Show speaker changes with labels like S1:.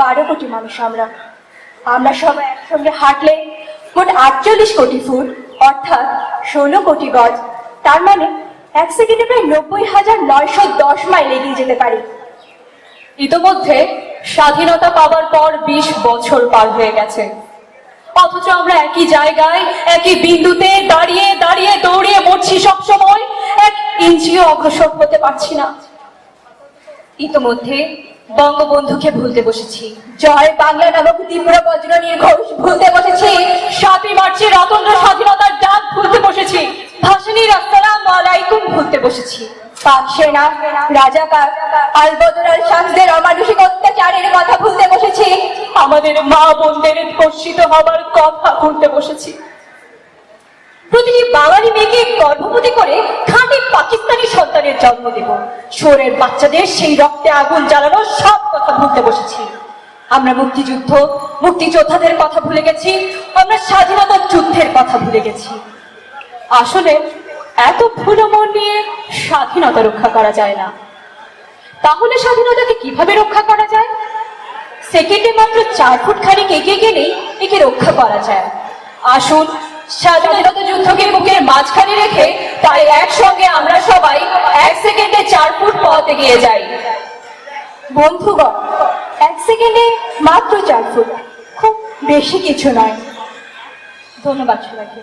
S1: বারো কোটি মানুষ আমরা। আমরা সবাই একসঙ্গে হাঁটলে মোট আটচল্লিশ কোটি ফুট, অর্থাৎ ষোলো কোটি গজ। তার মানে এক সেকেন্ডে প্রায় নব্বই হাজার নয়শো দশ মাইল এগিয়ে যেতে পারি।
S2: ইতোমধ্যে স্বাধীনতা পাওয়ার পর বিশ বছর পার হয়ে গেছে। অথচ আমরা একই জায়গায়, একই বিন্দুতে দাঁড়িয়ে দাঁড়িয়ে, দৌড়িয়ে মরছি সবসময়। এক ইঞ্চিও অগ্রসর হতে পারছি না। ইতোমধ্যে বঙ্গবন্ধুকে ভুলতে বসেছি।
S1: জয় বাংলা নামক তীব্র বজ্রনীর ঘোষ ভুলতে বসেছি।
S2: সাতই মার্চের অতন্ত্র স্বাধীনতার ডাক ভুলতে বসেছি। ভাসানির আসসালাম আলাইকুম ভুলতে বসেছি।
S1: পাক সেনা, রাজাকার আলবদর আল শামসদের অমানুষিক অত্যাচারের কথা ভুলতে বসেছি।
S2: আমাদের মা বোনদের ধর্ষিত হবার কথা ভুলতে বসেছি। প্রতিটি বাঙালি মেয়েকে গর্ভবতী করে পাকিস্তানি সন্তানের জন্ম দেব। শোরের বাচ্চাদের সেই রক্তে আগুন জ্বালানো সব কথা ভুলতে বসেছি। আমরা মুক্তিযুদ্ধ, মুক্তিযোদ্ধাদের কথা ভুলে গেছি, আমরা স্বাধীনতা যুদ্ধের কথা ভুলে গেছি। আসলে এত ভুলো মন নিয়ে স্বাধীনতা রক্ষা করা যায় না। তাহলে স্বাধীনতাকে কীভাবে রক্ষা করা যায়? সেকেন্ডে মাত্র চার ফুট খানিক এগিয়ে গেলেই একে রক্ষা করা যায়। আসুন, স্বাধীনতা যুদ্ধকে তাই একসঙ্গে আমরা সবাই এক সেকেন্ডে চার ফুট পথ এগিয়ে যাই।
S1: বন্ধুগণ, এক সেকেন্ডে মাত্র চার ফুট, খুব বেশি কিছু নয়।
S2: ধন্যবাদ সবাইকে।